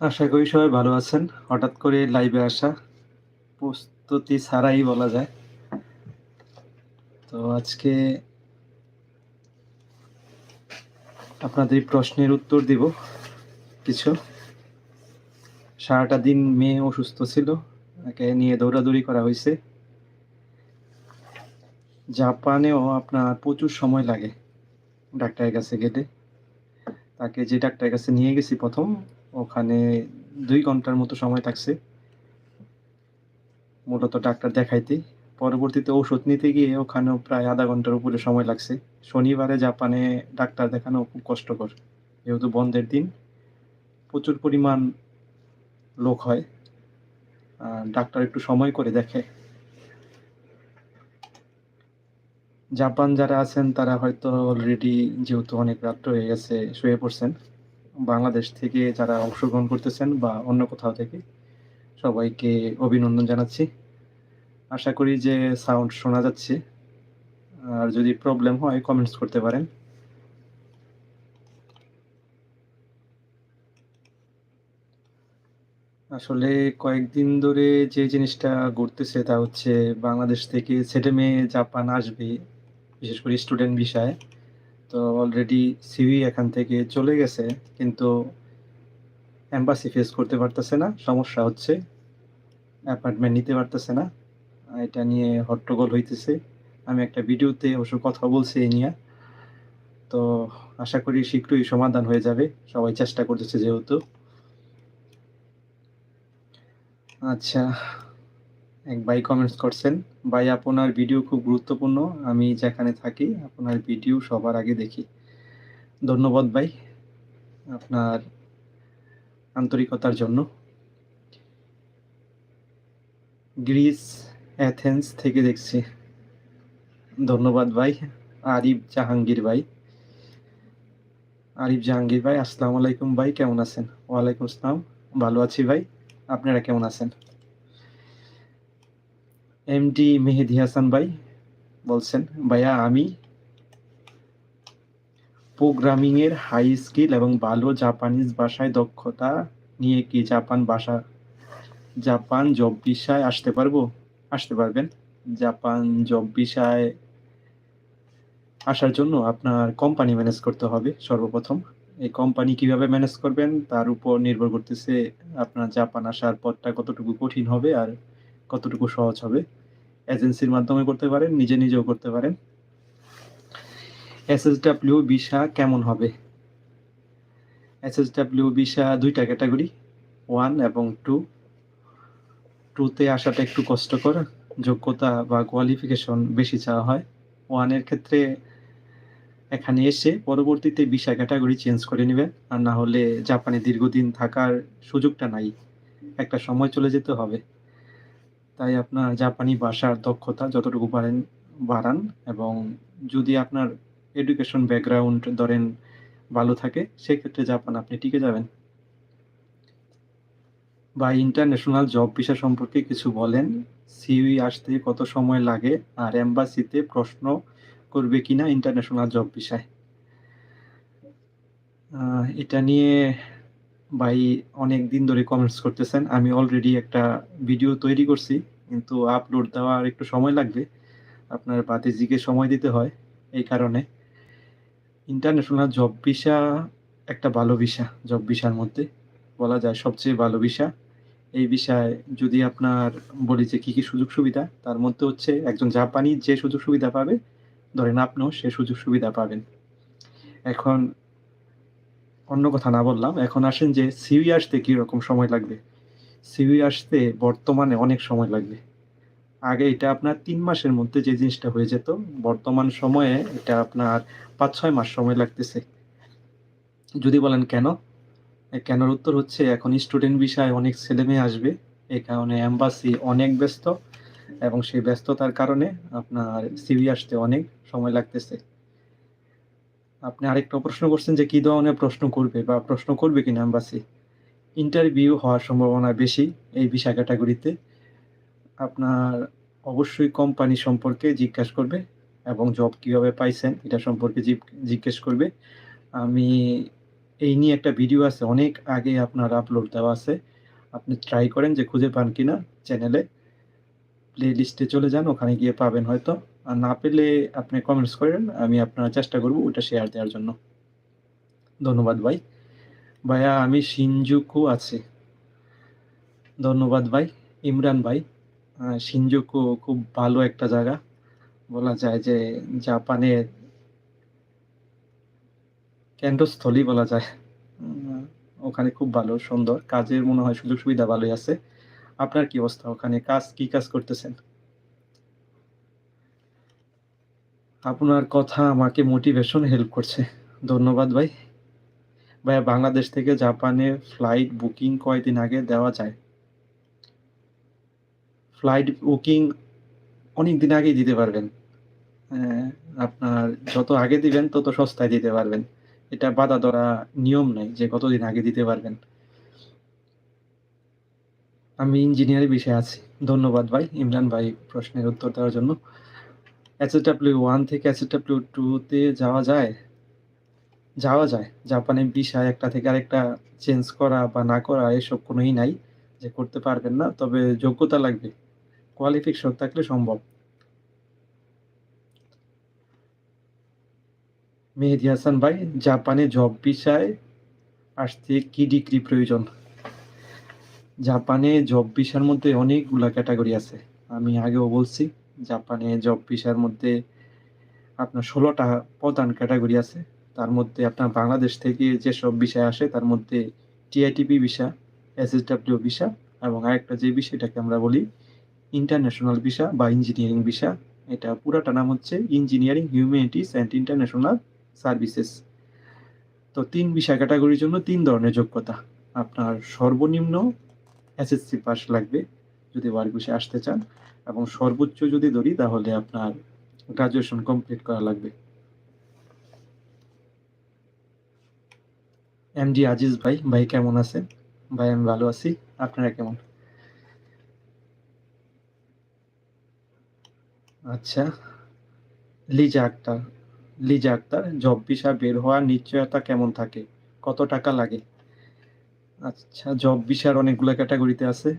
আশা করি সবাই ভালো আছেন। হঠাৎ করে লাইভে আসা প্রস্তুতি ছাড়াই বলা যায়। তো আজকে আপনাদের প্রশ্নের উত্তর দিব কিছু। সারাটা দিন মেয়ে অসুস্থ ছিল, তাকে নিয়ে দৌড়াদৌড়ি করা হয়েছে। জাপানেও আপনার প্রচুর সময় লাগে ডাক্তারের কাছে গেলে। তাকে যে ডাক্তারের কাছে নিয়ে গেছি প্রথম ওখানে দুই ঘণ্টার মতো সময় থাকছে। মূলত ডাক্তার দেখাইতে। পরবর্তীতে ওষুধ নিতে গিয়ে ওখানেও প্রায় আধা ঘণ্টার উপরে সময় লাগছে। শনিবারে জাপানে ডাক্তার দেখানো খুব কষ্টকর, যেহেতু বন্ধের দিন। প্রচুর পরিমাণ লোক হয়। ডাক্তার একটু সময় করে দেখে। জাপান যারা আছেন, তারা হয়তো অলরেডি যেহেতু অনেক রাত্র হয়ে গেছে, শুয়ে পড়ছেন। বাংলাদেশ থেকে যারা অংশগ্রহণ করতেছেন বা অন্য কোথাও থেকে, সবাইকে অভিনন্দন জানাচ্ছি। আশা করি যে সাউন্ড শোনা যাচ্ছে। আর যদি প্রবলেম হয় কমেন্টস করতে পারেন। আসলে কয়েকদিন ধরে যে জিনিসটা ঘটতেছে তা হচ্ছে, বাংলাদেশ থেকে ছেলে মেয়ে জাপান আসবে, বিশেষ করে স্টুডেন্ট বিষয়ে তো অলরেডি সিভি এখান থেকে চলে গেছে, কিন্তু এম্বাসি ফেস করতে পারতেছে না, সমস্যা হচ্ছে। অ্যাপার্টমেন্ট নিতে পারতেছে না, এটা নিয়ে হট্টগোল হইতেছে। আমি একটা ভিডিওতে অবশ্য কথা বলছি এই নিয়ে। তো আশা করি শীঘ্রই সমাধান হয়ে যাবে, সবাই চেষ্টা করতেছে যেহেতু। আচ্ছা এক ভাই কমেন্টস করছেন, ভাই, আপনার ভিডিও খুব গুরুত্বপূর্ণ, আমি যেখানে থাকি, আপনার ভিডিও সবার আগে দেখি। ধন্যবাদ ভাই, আপনার আন্তরিকতার জন্য। গ্রিস, অ্যাথেন্স থেকে দেখছি। ধন্যবাদ ভাই, আরিফ জাহাঙ্গীর ভাই। আরিফ জাহাঙ্গীর ভাই, আসসালামু আলাইকুম ভাই, কেমন আছেন? ওয়ালাইকুম আসসালাম, ভালো আছি ভাই, আপনারা কেমন আছেন? এমডি মেহেদি হাসান ভাই বলছেন, ভাইয়া, আমি প্রোগ্রামিং এর হাই স্কিল এবং ভালো জাপানিজ ভাষায় দক্ষতা নিয়ে কি জাপান ভাষা জাপান জব বিষয় আসতে পারব? আসতে পারবেন। জাপান জব বিষয় আসার জন্য আপনার কোম্পানি ম্যানেজ করতে হবে সর্বপ্রথম। এই কোম্পানি কীভাবে ম্যানেজ করবেন, তার উপর নির্ভর করতেছে আপনার জাপান আসার পথটা কতটুকু কঠিন হবে আর কতটুকু সহজ হবে। এজেন্সির মাধ্যমে করতে পারেন, নিজে নিজেও করতে পারেন। এসএসডাব্লিউ ভিসা কেমন হবে? এসএসডাব্লিউ ভিসা দুইটা ক্যাটাগরি, ওয়ান এবং টু। টুতে আসাটা একটু কষ্টকর, যোগ্যতা বা কোয়ালিফিকেশন বেশি চাওয়া হয়। ওয়ানের ক্ষেত্রে এখানে এসে পরবর্তীতে ভিসা ক্যাটাগরি চেঞ্জ করে নেবেন, আর না হলে জাপানে দীর্ঘদিন থাকার সুযোগটা নাই। একটা সময় চলে যেতে হবে। তাই আপনার জাপানি ভাষার দক্ষতা যতটুকু পারেন বাড়ান এবং যদি আপনার এডুকেশন ব্যাকগ্রাউন্ড ধরেন ভালো থাকে, সেক্ষেত্রে জাপান আপনি টিকে যাবেন। বা ইন্টারন্যাশনাল জব ভিসা সম্পর্কে কিছু বলেন সিউই আসতে কত সময় লাগে আর এম্বাসিতে প্রশ্ন করবে কিনা ইন্টারন্যাশনাল জব ভিসায় এটা নিয়ে ভাই অনেক দিন ধরে কমেন্টস করতেছেন। আমি অলরেডি একটা ভিডিও তৈরি করছি, কিন্তু আপলোড দেওয়ার একটু সময় লাগবে। আপনার জিকে সময় দিতে হয় এই কারণে। ইন্টারন্যাশনাল জব ভিসা একটা ভালো ভিসা জব ভিসার মধ্যে বলা যায় সবচেয়ে ভালো ভিসা এই বিষয়ে যদি আপনার বলি যে কী কী সুযোগ সুবিধা, তার মধ্যে হচ্ছে একজন জাপানি যে সুযোগ সুবিধা পাবে, ধরেন আপনিও সে সুযোগ সুবিধা পাবেন। এখন অন্য কথা না বললাম। এখন আসেন যে সিউই আসতে কীরকম সময় লাগবে? সিউই আসতে বর্তমানে অনেক সময় লাগবে। আগে এটা আপনার তিন মাসের মধ্যে যে জিনিসটা হয়ে যেত, বর্তমান সময়ে এটা আপনার পাঁচ, ছয় মাস সময় লাগতেছে। যদি বলেন কেন? কেনর উত্তর হচ্ছে এখন স্টুডেন্ট বিষয়ে অনেক ছেলে মেয়ে আসবে এই কারণে অ্যাম্বাসি অনেক ব্যস্ত এবং সেই ব্যস্ততার কারণে আপনার সিভি আসতে অনেক সময় লাগতেছে। আপনি আরেকটা প্রশ্ন করছেন যে কী ধরনের প্রশ্ন করবে বা প্রশ্ন করবে কিনা অ্যাম্বাসি ইন্টারভিউ হওয়ার সম্ভাবনা বেশি এই বিষয় ক্যাটাগরিতে আপনার অবশ্যই কোম্পানি সম্পর্কে জিজ্ঞাসা করবে এবং জব কীভাবে পাইছেন এটা সম্পর্কে জিজ্ঞেস করবে। আমি এই নিয়ে একটা ভিডিও আছে, অনেক আগে আপনার আপলোড দেওয়া আছে। আপনি ট্রাই করেন যে খুঁজে পান কিনা চ্যানেলে প্লে লিস্টে চলে যান, ওখানে গিয়ে পাবেন হয়তো। না পেলে আপনি কমেন্টস করেন, আমি আপনার চেষ্টা করব ওটা শেয়ার দেওয়ার জন্য। ধন্যবাদ ভাই। ভাইয়া, আমি সিনজুকু আছি। ধন্যবাদ ভাই। ইমরান ভাই সিনজুকু খুব ভালো একটা জায়গা। বলা যায় যে জাপানের কেন্দ্রস্থলই বলা যায়। ওখানে খুব ভালো, সুন্দর। কাজের মনে হয় সুযোগ সুবিধা ভালোই আছে। আপনার কি অবস্থা? ওখানে কাজ, কি কাজ করতেছেন? আপনার কথা আমাকে মোটিভেশন হেল্প করছে। ধন্যবাদ ভাই। ভাইয়া, বাংলাদেশ থেকে জাপানে ফ্লাইট বুকিং কয়দিন আগে দেওয়া যায়? ফ্লাইট বুকিং অনেক দিন আগেই দিতে পারবেন। আপনার যত আগে দিবেন, তত সস্তায় দিতে পারবেন। এটা বাধা ধরা নিয়ম নাই যে কতদিন আগে দিতে পারবেন। আমি ইঞ্জিনিয়ারিং বিষয়ে আছি। ধন্যবাদ ভাই, ইমরান ভাই প্রশ্নের উত্তর দেওয়ার জন্য। এসএসডাব্লিউ ওয়ান থেকে এসএসডাব্লিউ টুতে যাওয়া যায়? যাওয়া যায়। জাপানে বিষয় একটা থেকে আরেকটা চেঞ্জ করা বা না করা এসব কোনোই নাই, যে করতে পারবেন না, তবে যোগ্যতা লাগবে। কোয়ালিফিকেশন থাকলে সম্ভব। মেহেদি হাসান ভাই, জাপানে জব বিষয় আসতে কি ডিগ্রি প্রয়োজন? জাপানে জব ভিসার মধ্যে অনেকগুলা ক্যাটাগরি আছে। আমি আগেও বলছি জাপানে জব ভিসার মধ্যে আপনার ষোলোটা প্রধান ক্যাটাগরি আছে। তার মধ্যে আপনার বাংলাদেশ থেকে যেসব বিষয় আসে, তার মধ্যে টিআইটিপি ভিসা এসএসডাব্লিউ ভিসা এবং আরেকটা যে বিষয়টাকে আমরা বলি ইন্টারন্যাশনাল ভিসা বা ইঞ্জিনিয়ারিং ভিসা এটা পুরাটা নাম হচ্ছে engineering humanities and international services তো তিন বিষয় ক্যাটাগরির জন্য তিন ধরনের যোগ্যতা। আপনার সর্বনিম্ন এসএসসি পাস লাগবে, যদি ওয়ার্ক বিষয়ে আসতে চান। এবং সর্বোচ্চ যদি ধরি, তাহলে আপনার গ্রাজুয়েশন কমপ্লিট করা লাগবে। এমডি আজিজ ভাই ভাই কেমন আছেন? ভাই, আমি ভালো আছি। আপনারা কেমন? আচ্ছা লিজা আক্তার লিজা আক্তার জব ভিসা বের হওয়ার নিশ্চয়তা কেমন থাকে? কত টাকা লাগে? আচ্ছা জব ভিসার অনেকগুলো ক্যাটাগরিতে আছে,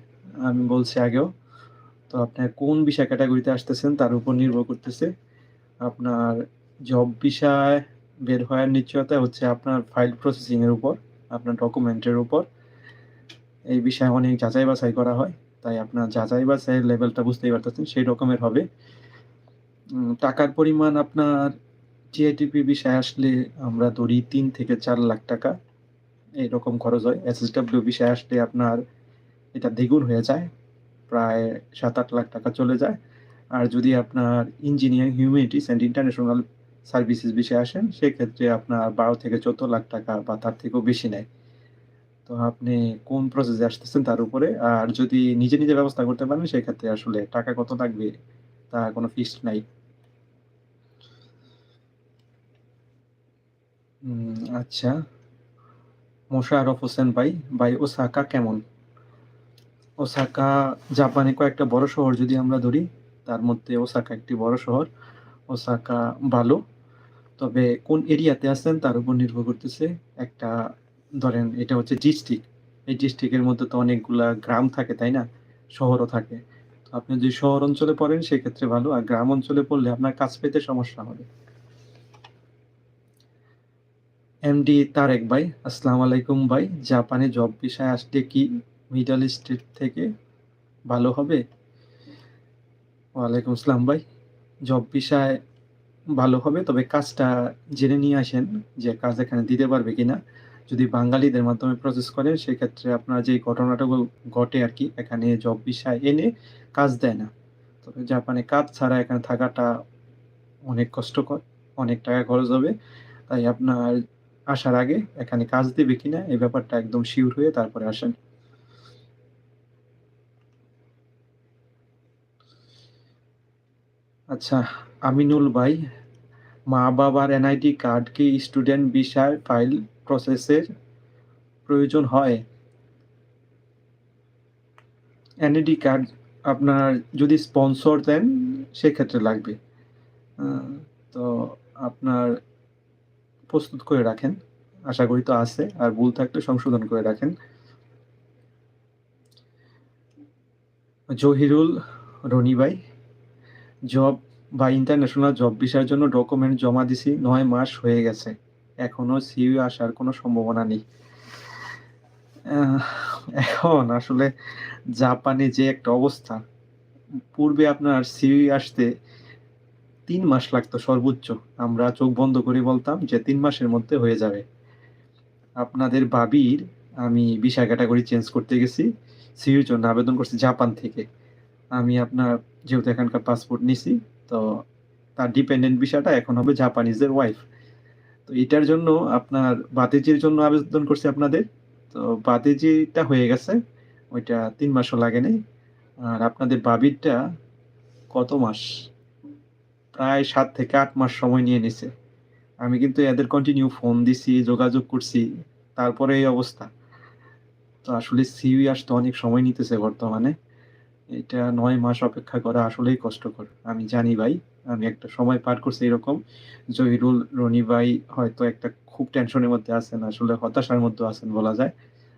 আমি বলছি আগেও। তো আপনার কোন ভিসা ক্যাটাগরিতে আসতেছেন তার উপর নির্ভর করতেছে। আপনার জব ভিসায় বের হওয়ার নিশ্চয়তা হচ্ছে আপনার ফাইল প্রসেসিংয়ের উপর, আপনার ডকুমেন্টের উপর। এই বিষয়ে অনেক যাচাই বাছাই করা হয়, তাই আপনার যাচাই বাছাইয়ের লেভেলটা বুঝতেই পারতেছেন, সেই রকমের হবে। টাকার পরিমাণ আপনার জিআইটিপি বিষয় আসলে আমরা ধরি তিন থেকে চার লাখ টাকা। এইরকম খরচ হয়। এসএসডাব্লিউ বিষয় আসলে আপনার এটা দ্বিগুণ হয়ে যায়। প্রায় সাত আট লাখ টাকা চলে যায়। আর যদি আপনার engineering humanities and international services বিষয়ে আসেন, সেক্ষেত্রে আপনার বারো থেকে চোদ্দ লাখ টাকা বা তার থেকেও বেশি নেয়। তো আপনি কোন প্রসেসে আসতেছেন তার উপরে? আর যদি নিজে নিজে ব্যবস্থা করতে পারেন, সেক্ষেত্রে আসলে টাকা কত লাগবে তা কোনো ফিক্সড নাই। আচ্ছা। মোশাররফ হোসেন ভাই ভাই ওসাকা কেমন? ওসাকা জাপানে কয়েকটা বড় শহর যদি আমরা ধরি, তার মধ্যে ওসাকা একটি বড় শহর, ওসাকা ভালো তবে কোন এরিয়াতে আছেন তার উপর নির্ভর করতেছে একটা, ধরেন এটা হচ্ছে ডিস্ট্রিক্ট। এই ডিস্ট্রিক্টের মধ্যে তো অনেকগুলা গ্রাম থাকে, তাই না? শহরও থাকে। তো আপনি যদি শহর অঞ্চলে পড়েন, সেক্ষেত্রে ভালো। আর গ্রাম অঞ্চলে পড়লে আপনার কাজ পেতে সমস্যা হবে। এমডি তারেক ভাই, আসসালামু আলাইকুম ভাই। জাপানে জব বিষয় আসলে কি মিডল স্ট্রিট থেকে ভালো হবে? ওয়ালাইকুম আসসালাম ভাই। জব বিষয় ভালো হবে, তবে কাজটা জেনে নিয়ে আসেন যে কাজ এখানে দিতে পারবে কিনা। যদি বাঙালিদের মাধ্যমে প্রসেস করেন, সেক্ষেত্রে আপনার যে ঘটনাটা ঘটে আর কি, এখানে জব বিষয় এনে কাজ দেয় না। তবে জাপানে কাজ ছাড়া এখানে থাকাটা অনেক কষ্টকর, অনেক টাকা খরচ হবে। তাই আপনার আসার আগে এখানে কাজ দেবে কিনা, এই ব্যাপারটা একদম শিওর হয়ে তারপরে আসেন। আচ্ছা আমিনুল ভাই, মা বাবার এনআইডি কার্ড কি স্টুডেন্ট বিষয় ফাইল প্রসেসের প্রয়োজন হয়? এনআইডি কার্ড আপনার যদি স্পন্সর দেন, সেক্ষেত্রে লাগবে। তো আপনার প্রস্তুত করে রাখেন। আশা করি তো আছে, আর ভুল থাকলে সংশোধন করে রাখেন। জহিরুল রনি ভাই জব বা ইন্টারন্যাশনাল জব ভিসার জন্য ডকুমেন্ট জমা দিছি, নয় মাস হয়ে গেছে। এখনও সিইউ আসার কোনো সম্ভাবনা নেই। এখন আসলে জাপানে যে একটা অবস্থা, পূর্বে আপনার সিইউ আসতে তিন মাস লাগতো সর্বোচ্চ। আমরা চোখ বন্ধ করে বলতাম যে তিন মাসের মধ্যে হয়ে যাবে। আপনাদের বাবির আমি ভিসা ক্যাটাগরি চেঞ্জ করতে গেছি সিইউর জন্য আবেদন করছি জাপান থেকে। আমি আপনার যেহেতু এখানকার পাসপোর্ট নিছি, তো তার ডিপেন্ডেন্ট ভিসাটা এখন হবে জাপানিজের ওয়াইফ তো এটার জন্য আপনার বাতেজির জন্য আবেদন করছি আপনাদের। তো বাতেজিটা হয়ে গেছে, ওইটা তিন মাসও লাগে নাই। আর আপনাদের বাবিরটা কত মাস? প্রায় সাত থেকে আট মাস সময় নিয়ে নিছে। আমি কিন্তু এদের কন্টিনিউ ফোন দিছি, যোগাযোগ করছি, তারপরে এই অবস্থা। তো আসলে সিউই আসতে অনেক সময় নিতেছে বর্তমানে। এটা নয় মাস অপেক্ষা করা আসলেই কষ্টকর। আমি জানি ভাই, আমি একটা সময় পার করছি এরকম। জহিরুল, রনি ভাই হয়তো একটা খুব টেনশনের মধ্যে আছেন, আসলে হতাশার মধ্যে আছেন বলা যায়।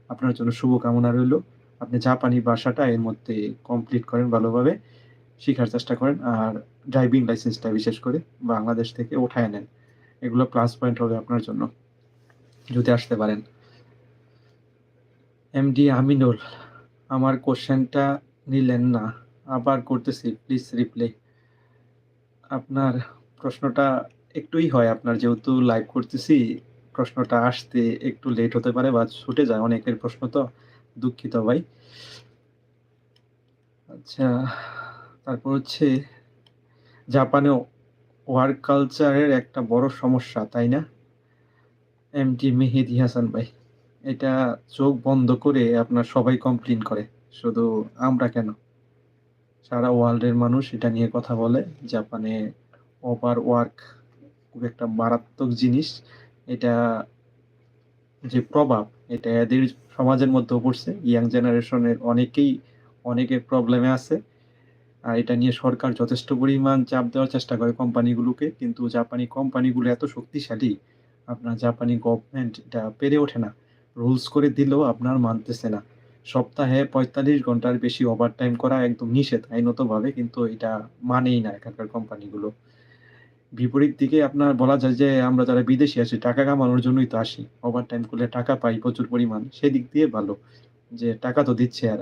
আপনার জন্য শুভকামনা রইল। আপনি জাপানি ভাষাটা এর মধ্যে কমপ্লিট করেন ভালোভাবে, শেখার চেষ্টা করেন, আর ড্রাইভিং লাইসেন্সটা বিশেষ করে বাংলাদেশ থেকে উঠায় নেন। এগুলো প্লাস পয়েন্ট হবে আপনার জন্য, যদি আসতে পারেন। এমডি আমিনুল আমার কোশ্চেনটা নিলেন না। আবার করতেছি প্লিজ রিপ্লে আপনার প্রশ্নটা একটুই হয়, আপনার যেহেতু লাইভ করতেছি, প্রশ্নটা আসতে একটু লেট হতে পারে বা ছুটে যায় অনেকের প্রশ্ন তো, দুঃখিত ভাই। আচ্ছা তারপর হচ্ছে জাপানে ওয়ার্ক কালচারের একটা বড় সমস্যা, তাই না? এম টি মেহেদি হাসান ভাই, এটা চোখ বন্ধ করে আপনার সবাই কমপ্লেন করে। শুধু আমরা কেন? সারা ওয়ার্ল্ডের মানুষ এটা নিয়ে কথা বলে। জাপানে ওভার ওয়ার্ক খুব একটা মারাত্মক জিনিস। এটা যে প্রভাব, এটা এদের সমাজের মধ্যেও পড়ছে। ইয়াং জেনারেশনের অনেকেই অনেকে প্রবলেমে আছে। আর এটা নিয়ে সরকার যথেষ্ট পরিমাণ চাপ দেওয়ার চেষ্টা করে কোম্পানিগুলোকে। কিন্তু জাপানি কোম্পানিগুলো এত শক্তিশালী, আপনার জাপানি গভর্নমেন্ট এটা পেরে ওঠে না। রুলস করে দিলেও আপনার মানতেছে না। সপ্তাহে পঁয়তাল্লিশ ঘণ্টার বেশি ওভার টাইম করা একদম নিষেধ, আইনতভাবে, কিন্তু এটা মানেই না এখানকার কোম্পানিগুলো বিপরীত দিকে আপনার বলা যায় যে, আমরা যারা বিদেশি আসি টাকা কামানোর জন্যই তো আসি। ওভার টাইম করলে টাকা পাই প্রচুর পরিমাণ, সেদিক দিয়ে ভালো, যে টাকা তো দিচ্ছে আর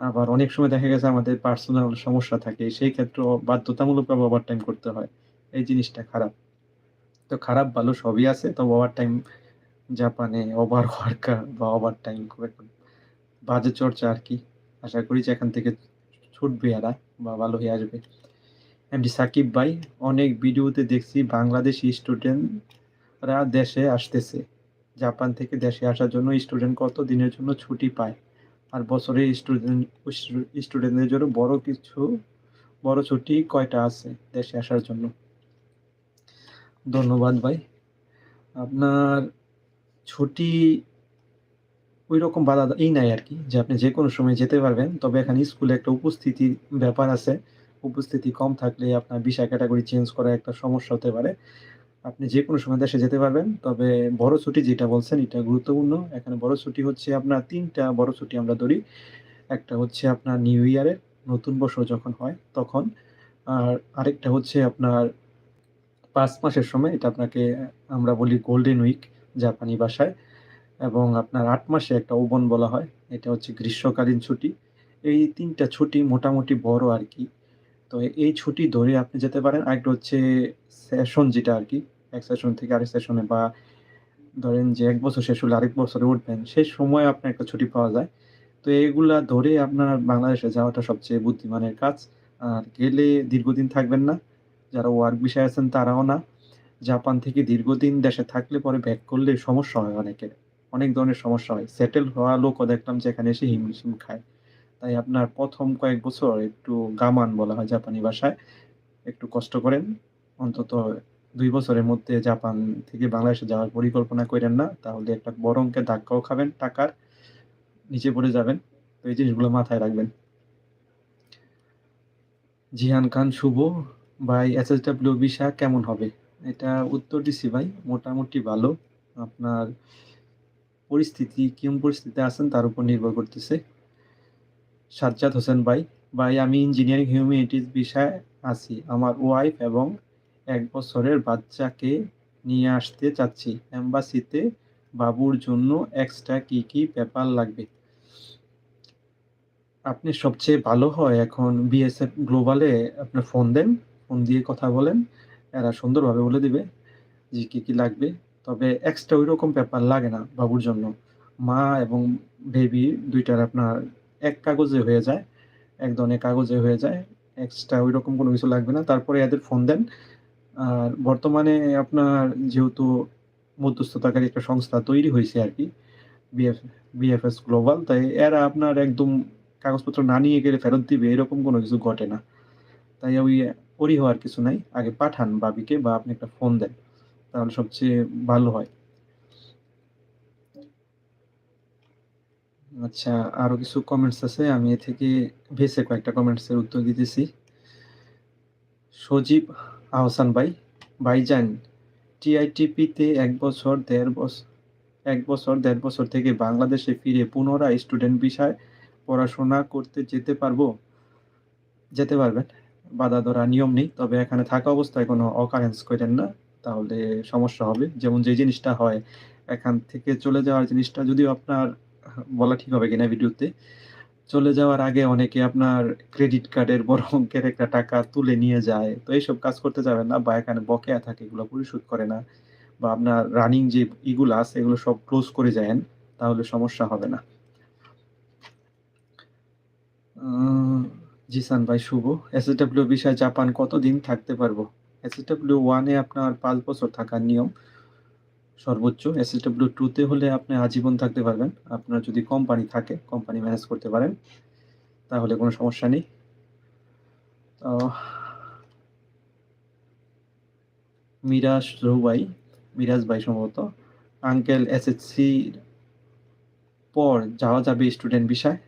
আবার অনেক সময় দেখা গেছে আমাদের পার্সোনাল সমস্যা থাকে, সেই ক্ষেত্রে বাধ্যতামূলকভাবে ওভার টাইম করতে হয়। এই জিনিসটা খারাপ। তো খারাপ ভালো সবই আছে, তবে ওভার টাইম জাপানে ওভার ওয়ার্কার বা ওভার টাইম খুব একটা বাজে চর্চা আর কি। আশা করি যে এখান থেকে ছুটবে এরা বা ভালো হয়ে আসবে। এমডি সাকিব ভাই, অনেক ভিডিওতে দেখছি বাংলাদেশি স্টুডেন্টরা দেশে আসতেছে। জাপান থেকে দেশে আসার জন্য স্টুডেন্ট কত দিনের জন্য ছুটি পায়? আর বছরে স্টুডেন্ট, স্টুডেন্টদের জন্য বড় কিছু, বড় ছুটি কয়টা আছে দেশে আসার জন্য? ধন্যবাদ ভাই। আপনার ছুটি ওই রকম বাধা এই নাই আর কি যে আপনি যে কোনো সময় যেতে পারবেন। তবে এখানে স্কুলে একটা উপস্থিতির ব্যাপার আছে। উপস্থিতি কম থাকলে আপনার বিষয় ক্যাটাগরি চেঞ্জ করা একটা সমস্যা হতে পারে। আপনি যে কোনো সময় দেশে যেতে পারবেন। তবে বড় ছুটি যেটা বলছেন, এটা গুরুত্বপূর্ণ। এখানে বড় ছুটি হচ্ছে আপনার তিনটা বড় ছুটি আমরা ধরি। একটা হচ্ছে আপনার নিউ ইয়ারের নতুন বছর যখন হয় তখন। আর আরেকটা হচ্ছে আপনার পাঁচ মাসের সময়, এটা আপনাকে আমরা বলি গোল্ডেন উইক জাপানি ভাষায়। এবং আপনার আট মাসে একটা ওবন বলা হয়। এটা হচ্ছে গ্রীষ্মকালীন ছুটি। এই তিনটা ছুটি মোটামুটি বড় আর কি। তো এই ছুটি ধরে আপনি যেতে পারেন। আরেকটা হচ্ছে সেশন যেটা আর কি, এক সেশন থেকে আরেক সেশনে বা ধরেন যে এক বছর শেষ হলে আরেক বছরে উঠবেন, সেই সময় আপনার একটা ছুটি পাওয়া যায়। তো এগুলা ধরে আপনার বাংলাদেশে যাওয়াটা সবচেয়ে বুদ্ধিমানের কাজ। আর গেলে দীর্ঘদিন থাকবেন না। যারা ওয়ার্ক বিষয়ে আছেন তারাও না। জাপান থেকে দীর্ঘদিন দেশে থাকলে পরে ব্যাক করলে সমস্যা হয় অনেকের। অনেক ধরনের সমস্যা হয়। সেটেল হওয়া লোকও দেখলাম যে এখানে এসে হিমশিম খায়। তাই আপনার প্রথম কয়েক বছর একটু গামান বলা হয় জাপানি ভাষায়। একটু কষ্ট করেন। অন্তত দুই বছরের মধ্যে জাপান থেকে বাংলাদেশে যাওয়ার পরিকল্পনা করেন না। তাহলে একটা বড় অঙ্কের ধাক্কাও খাবেন টাকার। নিচে পড়ে যাবেন। তো এই জিনিসগুলো মাথায় রাখবেন। জিহান খান, শুভ। ভাই এস এস ডাব্লিউ ভিসা কেমন হবে? এটা উত্তর দিছি ভাই। মোটামুটি ভালো। আপনার পরিস্থিতি কেমন পরিস্থিতিতে আছেন তার উপর নির্ভর করতেছে। সাজ্জাদ হোসেন ভাই ভাই, আমি ইঞ্জিনিয়ারিং হিউম্যানিটিজ বিষয়ে আছি। আমার ওয়াইফ এবং এক বছরের বাচ্চাকে নিয়ে আসতে চাচ্ছি। এম্বাসিতে বাবুর জন্য এক্সট্রা কি কি পেপার লাগবে? আপনি সবচেয়ে ভালো হয় এখন বিএসএফ গ্লোবালে আপনার ফোন দেন। ফোন দিয়ে কথা বলেন। এরা সুন্দরভাবে বলে দিবে যে কী কী লাগবে। তবে এক্সট্রা ওই রকম পেপার লাগে না বাবুর জন্য। মা এবং বেবি দুইটার আপনার এক কাগজে হয়ে যায়, এক ধরনের কাগজে হয়ে যায় এক্সট্রা ওই রকম কোনো কিছু লাগবে না। তারপরে এদের ফোন দেন। আর বর্তমানে আপনার যেহেতু মধ্যস্থতাকারী একটা সংস্থা তৈরি হয়েছে আর কি বিএফ বিএফএস গ্লোবাল তাই এরা আপনার একদম কাগজপত্র না নিয়ে গেলে ফেরত দিবে, এরকম কোনো কিছু ঘটে না। তাই ওই ওরই হওয়ার কিছু নাই। আগে পাঠান বাবিকে বা আপনি একটা ফোন দেন। তাহলে সবচেয়ে ভালো হয়। আচ্ছা আরও কিছু কমেন্টস আছে, আমি এ থেকে ভেসে কয়েকটা কমেন্টসের উত্তর দিতেছি। সজীব আহসান ভাই, ভাইজান টিআইটিপিতে এক বছর দেড় বছর এক বছর দেড় বছর থেকে বাংলাদেশে ফিরে পুনরায় স্টুডেন্ট বিষয় পড়াশোনা করতে যেতে পারব? যেতে পারবেন। বাধা ধরা নিয়ম নেই, তবে এখানে থাকা অবস্থায় কোনো অকারেন্স করেন না। তাহলে সমস্যা হবে। যেমন যে জিনিসটা হয়, এখান থেকে চলে যাওয়ার জিনিসটা যদিও আপনার, বলা ঠিক হবে কিনা ভিডিওতে, চলে যাওয়ার আগে অনেকে আপনার ক্রেডিট কার্ডের বড় অঙ্কের একটা টাকা তুলে নিয়ে যায়। তো এইসব কাজ করতে যাবেন না বা এখানে বকেয়া থাকে, এগুলো পরিশোধ করে না বা আপনার রানিং যে ইগুলো আছে, এগুলো সব ক্লোজ করে যায়েন তাহলে সমস্যা হবে না। জিসান ভাই শুভ। এসএসডব্লিউ বিষয় জাপান কতদিন থাকতে পারব? এসএসডব্লিউ ওয়ানে আপনার পাঁচ বছর থাকার নিয়ম। সর্বোচ্চ এসএসডব্লিউ টুতে হলে আপনি আজীবন থাকতে পারবেন। আপনার যদি কোম্পানি থাকে কোম্পানি ম্যানেজ করতে পারেন, তাহলে কোনো সমস্যা নেই। তো, মিরাজ রৌবাই মিরাজ ভাই সম্ভবত আঙ্কেল এসএসসি পর যাওয়া যাবে স্টুডেন্ট বিষয়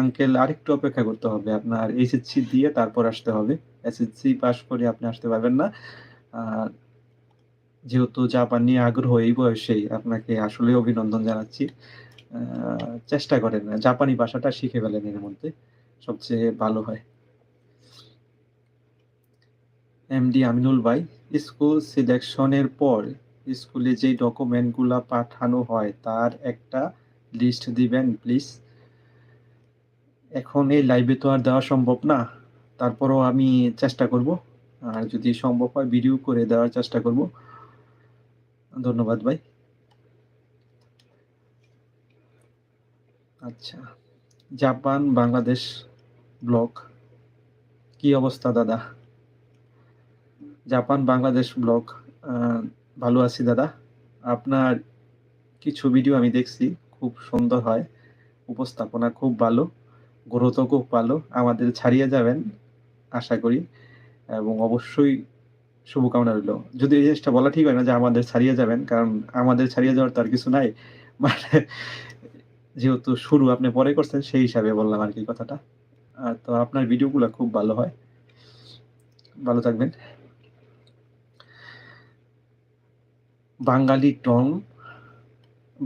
আঙ্কেল আরেকটু অপেক্ষা করতে হবে, আপনার এইচএসসি দিয়ে তারপর আসতে হবে। এসএসসি পাস করে আপনি আসতে পারবেন না। যেহেতু জাপান নিয়ে আগ্রহ এই বয়সেই, আপনাকে আসলে অভিনন্দন জানাচ্ছি। চেষ্টা করেন, জাপানি ভাষাটা শিখে ফেলেন এর মধ্যে, সবচেয়ে ভালো হয়। এমডি আমিনুল ভাই, স্কুল সিলেকশনের পর স্কুলে যে ডকুমেন্টগুলো পাঠানো হয়, তার একটা লিস্ট দিবেন প্লিজ এখন এই লাইভে তো আর দেওয়া সম্ভব না। তারপরও আমি চেষ্টা করব। আর যদি সম্ভব হয় ভিডিও করে দেওয়ার চেষ্টা করব। ধন্যবাদ ভাই। আচ্ছা জাপান, বাংলাদেশ ব্লক কি অবস্থা দাদা? জাপান, বাংলাদেশ ব্লক ভালো আছি দাদা। আপনার কিছু ভিডিও আমি দেখছি, খুব সুন্দর হয়। উপস্থাপনা খুব ভালো গ্রোথ খুব ভালো। আমাদের ছাড়িয়ে যাবেন। আশা করি। এবং অবশ্যই শুভকামনা রইল। যদি এই জিনিসটা বলা ঠিক হয় না যে আমাদের ছাড়িয়ে যাবেন, কারণ আমাদের ছাড়িয়ে যাওয়ার তার কিছু নাই মানে যেহেতু শুরু আপনি পরে করছেন, সেই হিসাবে বললাম আর কি কথাটা। তো আপনার ভিডিওগুলো খুব ভালো হয়। ভালো থাকবেন। বাঙালি টং,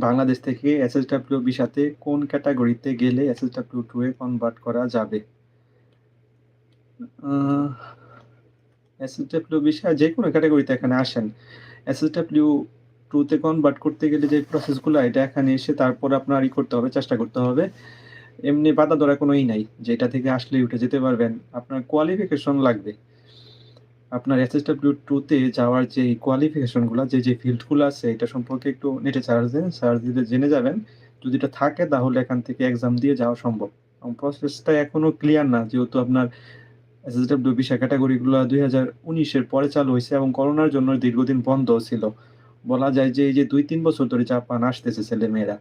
বাংলাদেশ থেকে এসএসডব্লিউ বিশাতে কোন ক্যাটাগরিতে গেলে এসএসডব্লিউ টু এ কনভার্ট করা যাবে? এসএসডব্লিউ বিষয় যে কোনো ক্যাটাগরিতে এখানে আসেন। এসএসডব্লিউ টুতে কনভার্ট করতে গেলে যে প্রসেসগুলো এটা এখানে এসে তারপর আপনার ই করতে হবে, চেষ্টা করতে হবে। এমনি বাধা ধরা কোনোই নাই, যে এটা থেকে আসলে উঠে যেতে পারবেন। আপনার কোয়ালিফিকেশন লাগবে। আপনার এসএসডব্লিউ টুতে যাওয়ার যে কোয়ালিফিকেশনগুলো যে যে ফিল্ডগুলো আছে, এটা সম্পর্কে একটু নেটে সার্চ দেন সার্চ দিলে জেনে যাবেন। যদি এটা থাকে, তাহলে এখান থেকে এক্সাম দিয়ে যাওয়া সম্ভব। প্রসেসটা এখনও ক্লিয়ার না, যেহেতু আপনার এসএসডব্লিউ বিষয় ক্যাটাগরিগুলো দুই হাজার উনিশের পরে চালু হয়েছে এবং করোনার জন্য দীর্ঘদিন বন্ধ ছিল। বলা যায় যে এই যে দুই তিন বছর ধরে জাপান আসতেছে ছেলে মেয়েরা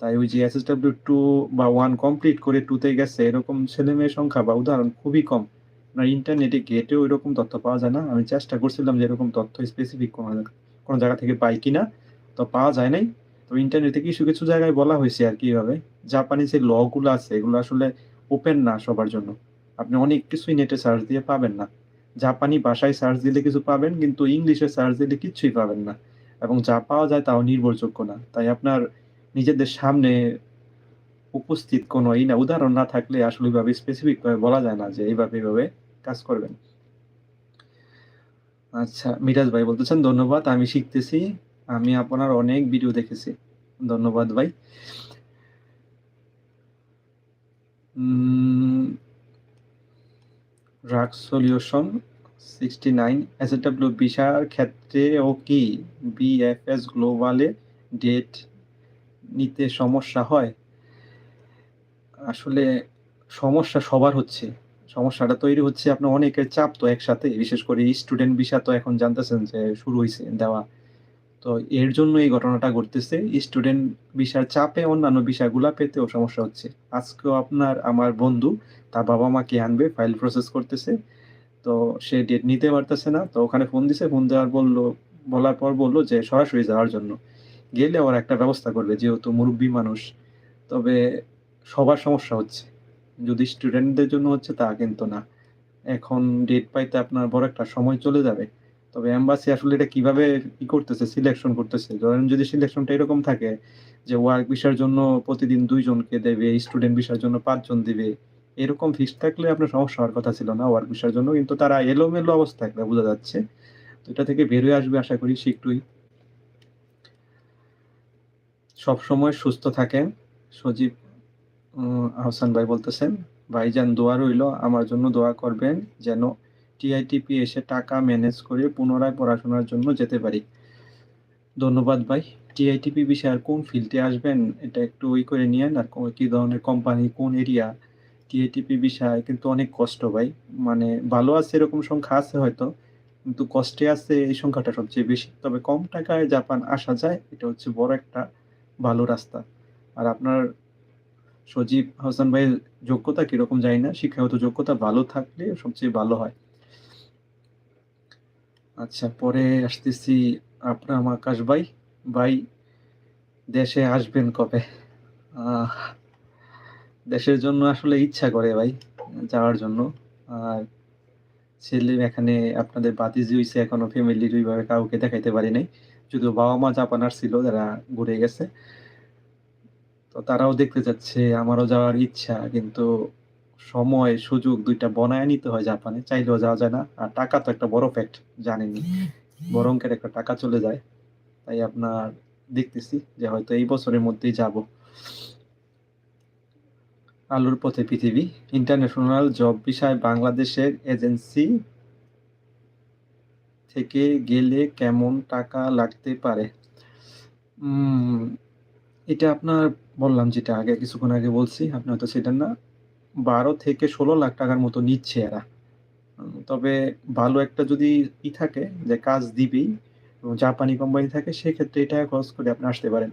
তাই ওই যে এসএসডব্লিউ টু বা ওয়ান কমপ্লিট করে টুতে গেছে, এরকম ছেলে মেয়ের সংখ্যা বা উদাহরণ খুবই কম। আপনার ইন্টারনেটে গেটে ওই রকম তথ্য পাওয়া যায় না। আমি চেষ্টা করছিলাম যে এরকম তথ্য স্পেসিফিক কোনো কোনো জায়গা থেকে পাই কিনা, তো পাওয়া যায় নাই। তো ইন্টারনেটে কিছু কিছু জায়গায় বলা হয়েছে আর কীভাবে জাপানি যে লগুলো আছে, এগুলো আসলে ওপেন না সবার জন্য। আপনি অনেক কিছুই নেটে সার্চ দিয়ে পাবেন না জাপানি ভাষায় সার্চ দিলে কিছু পাবেন কিন্তু ইংলিশে সার্চ দিলে কিচ্ছুই পাবেন না এবং যা পাওয়া যায় তাও নির্ভরযোগ্য না। তাই আপনার নিজেদের সামনে উপস্থিত কোনো ই না উদাহরণ না থাকলে আসলে এভাবে স্পেসিফিক ভাবে বলা যায় না যে এইভাবে, এভাবে কাজ করবেন। আচ্ছা, মিরাজ ভাই বলতেছেন, "ধন্যবাদ। আমি শিখতেছি। আমি আপনার অনেক ভিডিও দেখেছি।" ধন্যবাদ ভাই। ড্রাগ সলিউশন 69 এসএডব্লিউ ভিসার ক্ষেত্রেও কি বিএফএস গ্লোবালে ডেট নিতে সমস্যা হয়? আসলে সমস্যা সবার হচ্ছে। সমস্যাটা তৈরি হচ্ছে আপনার অনেকের চাপ তো একসাথে। বিশেষ করে স্টুডেন্ট ভিসা তো এখন জানতেছেন যে শুরু হয়েছে দেওয়া। তো এর জন্য এই ঘটনাটা ঘটতেছে। স্টুডেন্ট ভিসার চাপে অন্যান্য ভিসাগুলা পেতেও সমস্যা হচ্ছে। আজকেও আপনার আমার বন্ধু তার বাবা-মাকে আনবে, ফাইল প্রসেস করতেছে। তো সে ডেট নিতে পারতেছে না। তো ওখানে ফোন দিছে। ফোন দেওয়ার বলল বলার পর বলল যে সরাসরি যাওয়ার জন্য। গেলে ওরা একটা ব্যবস্থা করবে যেহেতু মুরব্বী মানুষ। তবে সবার সমস্যা হচ্ছে। যদি স্টুডেন্টদের জন্য হচ্ছে তা কিন্তু না। এখন ডেট পাইতে আপনার বড় একটা সময় চলে যাবে। তবে এম্বাসি আসলে এটা কীভাবে ই করতেছে, সিলেকশন করতেছে। ধরেন যদি সিলেকশনটা এরকম থাকে যে ওয়ার্ক ভিসার জন্য প্রতিদিন দুইজনকে দেবে, স্টুডেন্ট ভিসার জন্য ৫ জন দিবে। এরকম ফিক্সড থাকলে আপনার সমস্যা হওয়ার কথা ছিল না ওয়ার্ক ভিসার জন্য। কিন্তু তারা এলোমেলো অবস্থায় একটা বোঝা যাচ্ছে। তো এটা থেকে বের হয়ে আসবে আশা করি শীঘ্রই। সবসময় সুস্থ থাকেন। সজীব আহসান ভাই বলতেছেন, "ভাইজান দোয়া রইল। আমার জন্য দোয়া করবেন যেন টিআইটিপি এসে টাকা ম্যানেজ করে পুনরায় পড়াশোনার জন্য যেতে পারি।" ধন্যবাদ ভাই। টিআইটিপি বিষয়ে আর কোন ফিল্ডে আসবেন এটা একটু ওই করে নিয়েন। আর কি ধরনের কোম্পানি, কোন এরিয়া। টিআইটিপি বিষয় কিন্তু অনেক কষ্ট ভাই। মানে ভালো আছে এরকম সংখ্যা আছে হয়তো। কিন্তু কষ্টে আছে এই সংখ্যাটা সবচেয়ে বেশি। তবে কম টাকায় জাপান আসা যায়। এটা হচ্ছে বড় একটা ভালো রাস্তা। আর আপনার সজীব হাসান ভাইয়ের যোগ্যতা কীরকম জানি না। শিক্ষাগত যোগ্যতা ভালো থাকলে সবচেয়ে ভালো হয়। আচ্ছা পরে আসতেছি আকরাম আকাশ ভাই। ভাই, দেশে আসবেন কবে? দেশের জন্য আসলে ইচ্ছা করে ভাই, যাওয়ার জন্য। আর ছেলে এখানে আপনাদের ভাতিজি হইছে, এখনও ফ্যামিলির ওইভাবে কাউকে দেখাইতে পারি নাই। যদিও বাবা-মা জাপানার ছিল, যারা ঘুরে গেছে। তো তারাও দেখতে যাচ্ছে আমারও যাওয়ার ইচ্ছা। কিন্তু সময়, সুযোগ ২ টা বনায় নিতে হয় জাপানে। চাইলেও যাওয়া যায় না। আর টাকা তো একটা বড় ফ্যাক্ট জানেনই। বড় অঙ্কের একটা টাকা চলে যায়। তাই আপনার দেখতেছি যে হয়তো এই বছরের মধ্যেই যাব। আলোর পথে পৃথিবী। ইন্টারন্যাশনাল জব ভিসায় বাংলাদেশের এজেন্সি থেকে গেলে কেমন টাকা লাগতে পারে? এটা আপনার বললাম যেটা আগে কিছুক্ষণ আগে বলছি। আপনি হয়তো ছিলেন না। ১২ থেকে ১৬ লাখ টাকার মতো নিচ্ছে এরা। তবে ভালো একটা যদি ই থাকে যে কাজ দিবেই এবং জাপানি কোম্পানি থাকে সেক্ষেত্রে এই টাকা খরচ করে আপনি আসতে পারেন।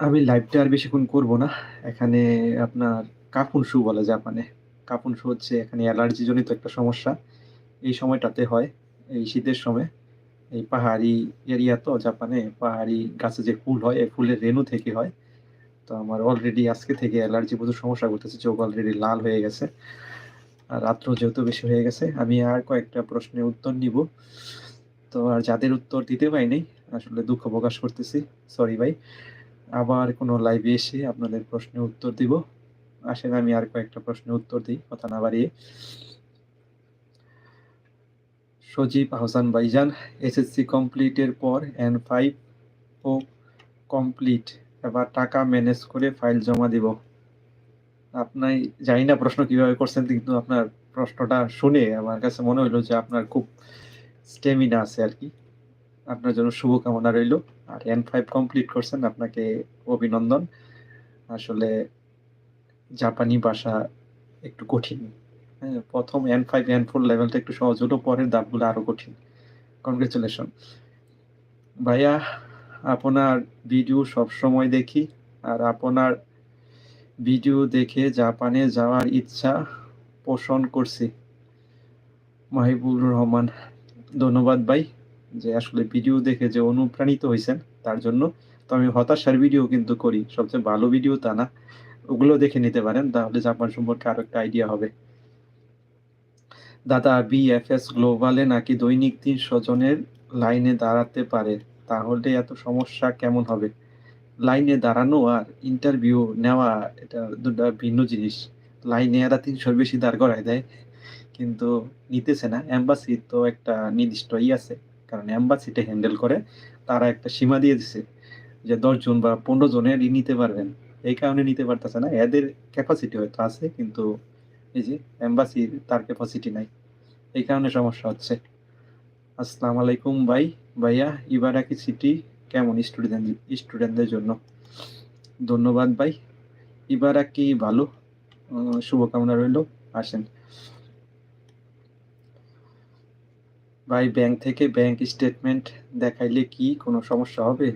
আমি লাইভটা আর বেশিক্ষণ করব না। এখানে আপনার কাপুনশু বলে জাপানে। কাপুন শু হচ্ছে এখানে অ্যালার্জি জনিত একটা সমস্যা। এই সময়টাতে হয়। এই শীতের সময়। এই পাহাড়ি এরিয়া তো জাপানে পাহাড়ি গাছে যে ফুল হয়, এই ফুলের রেণু থেকে হয়। তো আমার অলরেডি আজকে থেকে অ্যালার্জি প্রচুর সমস্যা করতেছে। চোখ অলরেডি লাল হয়ে গেছে। আর রাত্র যেহেতু বেশি হয়ে গেছে, আমি আর কয়েকটা প্রশ্নের উত্তর নিব। তো আর যাদের উত্তর দিতে পারি নাই, আসলে দুঃখ প্রকাশ করতেছি। সরি ভাই। আবার কোনো লাইভে এসে আপনাদের প্রশ্নের উত্তর দিব। আসেন আমি আর কয়েকটা প্রশ্নের উত্তর দিই কথা না বাড়িয়ে। সজীব আহসান ভাইজান, এসএসসি কমপ্লিট এর পর N5 ও কমপ্লিট। এবার টাকা ম্যানেজ করে ফাইল জমা দিব। আপনি জানি না প্রশ্ন কীভাবে করছেন কিন্তু আপনার প্রশ্নটা শুনে আমার কাছে মনে হইল যে আপনার খুব স্টেমিনা আছে আর কি আপনার জন্য শুভকামনা রইল। আর এন ফাইভ কমপ্লিট করছেন আপনাকে অভিনন্দন। আসলে জাপানি ভাষা একটু কঠিন। হ্যাঁ? ১ম N5, N4 লেভেলটা একটু সহজ হলেও পরের ধাপগুলো আরও কঠিন। কনগ্রাচুলেশন। ভাইয়া আপনার ভিডিও সবসময় দেখি। আর আপনার ভিডিও দেখে জাপানে যাওয়ার ইচ্ছা পোষণ করছি। মাহিবুর রহমান। ধন্যবাদ ভাই। যে আসলে ভিডিও দেখে যে অনুপ্রাণিত হয়েছেন, তার জন্য। তো আমি হতাশার ভিডিও কিন্তু করি। সবচেয়ে ভালো ভিডিও তা না। ওগুলো দেখে নিতে পারেন। তাহলে জাপান সম্পর্কে আরও একটা আইডিয়া হবে। দাদা বিএফএস গ্লোবালে নাকি দৈনিক তিনশো জনের লাইনে দাঁড়াতে পারে তাহলে এত সমস্যা কেমন হবে? লাইনে দাঁড়ানো আর ইন্টারভিউ নেওয়া এটা দুটা ভিন্ন জিনিস। লাইনে এরা তিনশোর বেশি দাঁড় করায় দেয়, কিন্তু নিতেছে না। এম্বাসি তো একটা নির্দিষ্ট ই আছে, কারণ এম্বাসিটা হ্যান্ডেল করে, তারা একটা সীমা দিয়ে দিছে যে দশজন বা পনেরো জনেরই নিতে পারবেন। এই কারণে নিতে পারতেছে না। এদের ক্যাপাসিটি হয়তো আছে, কিন্তু এই যে এম্বাসির তার ক্যাপাসিটি নাই। এই কারণে সমস্যা হচ্ছে। আসসালামু আলাইকুম ভাই। ভাইয়া, ইবারাকি সিটি কেমন স্টুডেন্ট স্টুডেন্টদের জন্য? ধন্যবাদ ভাই। ইবারাকি ভালো। শুভকামনা রইল। আসেন। ভাই ব্যাংক থেকে ব্যাংক স্টেটমেন্ট দেখাইলে কি কোনো সমস্যা হবে?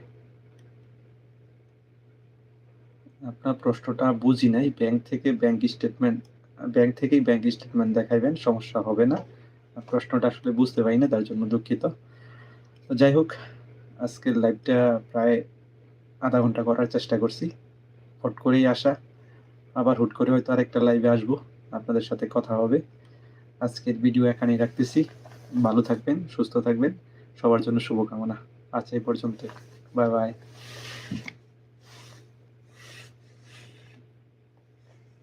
আপনার প্রশ্নটা বুঝি নাই। ব্যাংক থেকে ব্যাংক স্টেটমেন্ট ব্যাংক থেকেই ব্যাংক স্টেটমেন্ট দেখাইবেন, সমস্যা হবে না। প্রশ্নটা আসলে বুঝতে পারি না তার জন্য দুঃখিত। যাই হোক, আজকের লাইভটা প্রায় আধা ঘণ্টা করার চেষ্টা করছি। হট করেই আসা। আবার হুট করে হয়তো আরেকটা লাইভে আসব। আপনাদের সাথে কথা হবে। আজকের ভিডিও এখানেই রাখতেছি। ভালো থাকবেন, সুস্থ থাকবেন। সবার জন্য শুভকামনা। আচ্ছা এই পর্যন্ত বাই বাই